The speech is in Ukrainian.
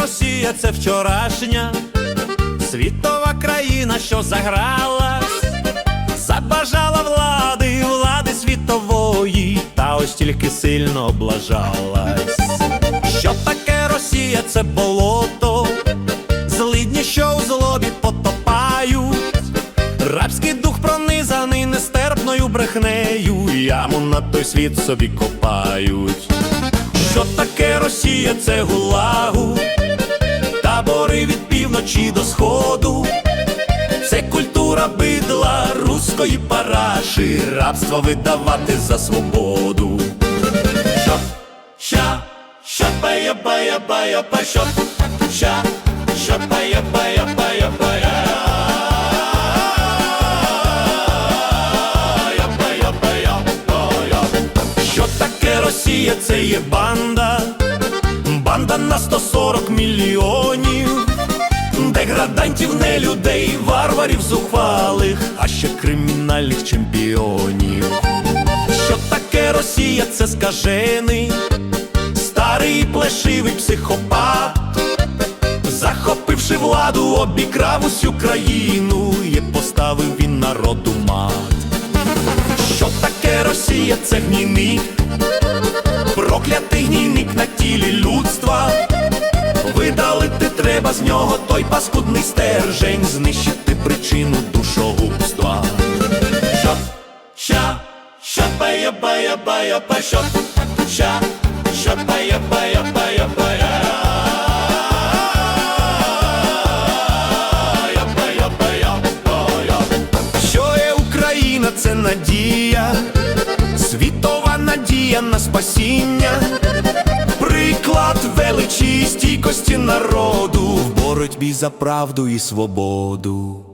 Росія це вчорашня, світова країна, що загралась, забажала влади, влади світової, та ось тільки сильно облажалась. Що таке Росія? Це болото, злидні, що у злобі потопають. Рабський дух пронизаний нестерпною брехнею, яму на той світ собі копають. Росія? Це гулагу, табори від півночі до сходу. Це культура бидла руської параші, рабство видавати за свободу. Що, ща, що бая, бая, бая, ба, що, ща, що бая, бая, бая, бая. Я, бая, бая, бая. Що таке Росія? Це є банда, банда на 140 мільйонів, деградантів, не людей, варварів зухвалих, а ще кримінальних чемпіонів. Що таке Росія? Це скажений, старий плешивий психопат, захопивши владу, обікрав усю країну і поставив він народу мат. Що таке Росія? Це гнійник, треба з нього той паскудний стержень, знищити причину душогубства. Що, ща, ща, бая, бая, бая, ба, що, ща, бая, бая, бая, бая. Що є Україна, це надія, світова надія на спасіння, величі стійкості народу в боротьбі за правду і свободу.